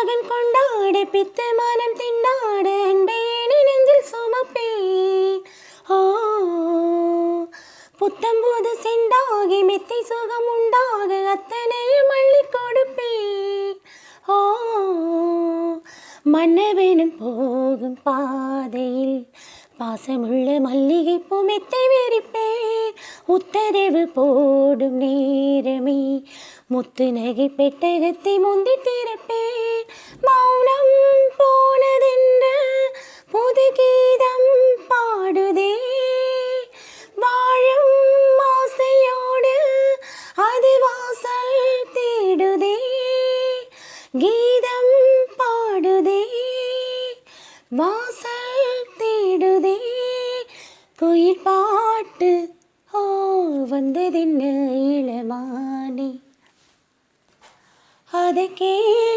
மகன் கொண்டாட பித்து மானம் திண்டாட அன்பே நெஞ்சில் சுமப்பே. ஓ புத்தம்போது செண்டாகி மெத்தை சுகம் உண்டாக அத்தனையும் அள்ளி கொடுப்பே. ஓ மன்னவனும் போகும் பாதையில் பாசமுள்ள மல்லிகை பூ மெத்தை விரிப்பேன் உத்தரவு போடும் நேரமே முத்து நகை பெட்டகத்தை முந்தி திறப்பே. வாசல் தேடுதே கீதம் பாடுதே. வாசல் தேடுதே குயில் பாட்டு ஓ வந்ததென்ன இளமானே. அதை கேட்டு